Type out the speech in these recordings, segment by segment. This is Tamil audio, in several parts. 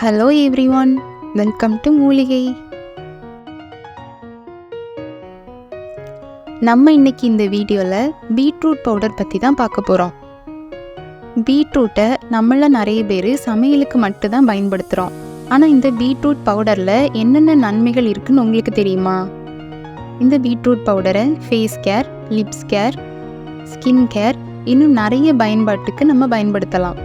Hello everyone welcome to மூலிகை நம்ம இன்னைக்கு இந்த வீடியோவில் பீட்ரூட் பவுடர் பற்றி தான் பார்க்க போகிறோம் பீட்ரூட்டை நம்மள நிறைய பேர் சமையலுக்கு மட்டும்தான் பயன்படுத்துகிறோம் ஆனால் இந்த பீட்ரூட் பவுடரில் என்னென்ன நன்மைகள் இருக்குன்னு உங்களுக்கு தெரியுமா? இந்த பீட்ரூட் பவுடரை face care lips care skin care இன்னும் நிறைய பயன்பாட்டுக்கு நம்ம பயன்படுத்தலாம்.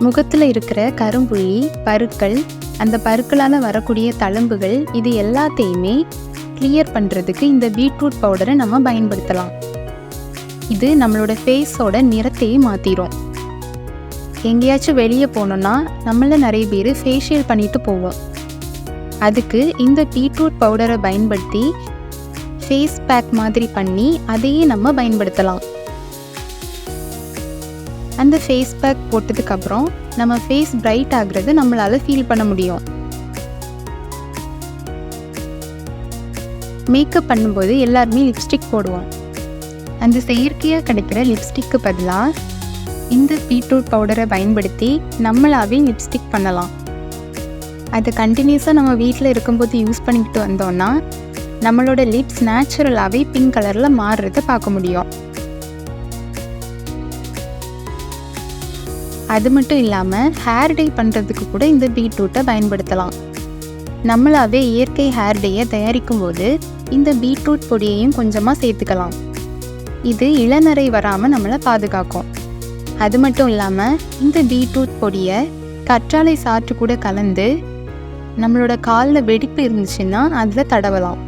முகத்தில் இருக்கிற கரும்புள்ளி பருக்கள் அந்த பருக்களால் வரக்கூடிய தழும்புகள் இது எல்லாத்தையுமே கிளியர் பண்ணுறதுக்கு இந்த பீட்ரூட் பவுடரை நம்ம பயன்படுத்தலாம். இது நம்மளோட ஃபேஸோட நிறத்தையே மாற்றிடும் எங்கேயாச்சும் வெளியே போனோம்னா நம்மள நிறைய பேர் ஃபேஷியல் பண்ணிட்டு போவோம். அதுக்கு இந்த பீட்ரூட் பவுடரை பயன்படுத்தி ஃபேஸ் பேக் மாதிரி பண்ணி அதையே நம்ம பயன்படுத்தலாம். அந்த ஃபேஸ் பேக் போட்டதுக்கப்புறம் நம்ம ஃபேஸ் பிரைட் ஆகுறது நம்மளால் ஃபீல் பண்ண முடியும். மேக்கப் பண்ணும்போது எல்லாருமே லிப்ஸ்டிக் போடுவோம். அந்த செயற்கையாக கிடைக்கிற லிப்ஸ்டிக்கு பதிலாக இந்த பீட்ரூட் பவுடரை பயன்படுத்தி நம்மளாவே லிப்ஸ்டிக் பண்ணலாம். அதை கண்டினியூஸாக நம்ம வீட்டில் இருக்கும்போது யூஸ் பண்ணிக்கிட்டு வந்தோம்னா நம்மளோட லிப்ஸ் நேச்சுரலாகவே பிங்க் கலரில் மாறுறதை பார்க்க முடியும். அது மட்டும் இல்லாமல் ஹேர் டே பண்ணுறதுக்கு கூட இந்த பீட்ரூட்டை பயன்படுத்தலாம். நம்மளாவே இயற்கை ஹேர் டேயை தயாரிக்கும் போது இந்த பீட்ரூட் பொடியையும் கொஞ்சமாக சேர்த்துக்கலாம். இது இளநரை வராமல் நம்மளை பாதுகாக்கும். அது மட்டும் இல்லாமல் இந்த பீட்ரூட் பொடியை கற்றாழை சாற்று கூட கலந்து நம்மளோட காலில் வெடிப்பு இருந்துச்சுன்னா அதில் தடவலாம்.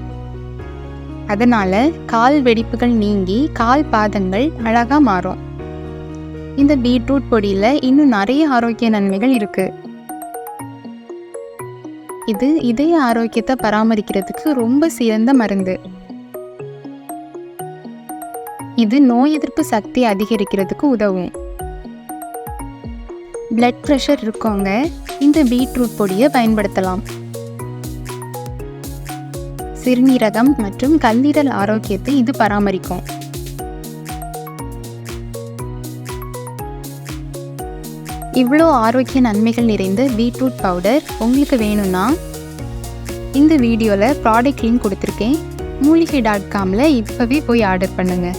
அதனால் கால் வெடிப்புகள் நீங்கி கால் பாதங்கள் அழகாக மாறும். இந்த பீட்ரூட் பொடியில் இன்னும் நிறைய ஆரோக்கிய நன்மைகள் இருக்கு. இது இதய ஆரோக்கியத்தை பராமரிக்கிறதுக்கு ரொம்ப சிறந்த மருந்து. இது நோய் எதிர்ப்பு சக்தி அதிகரிக்கிறதுக்கு உதவும். பிளட் ப்ரெஷர் இருக்கவங்க இந்த பீட்ரூட் பொடியை பயன்படுத்தலாம். சிறுநீரகம் மற்றும் கல்லீரல் ஆரோக்கியத்தை இது பராமரிக்கும். இவ்வளோ ஆரோக்கிய நன்மைகள் நிறைந்த பீட்ரூட் பவுடர் உங்களுக்கு வேணும்னா இந்த வீடியோவில் ப்ராடக்ட் லிங்க் கொடுத்துருக்கேன். மூலிகை டாட் காமில் இப்போவே போய் ஆர்டர் பண்ணுங்கள்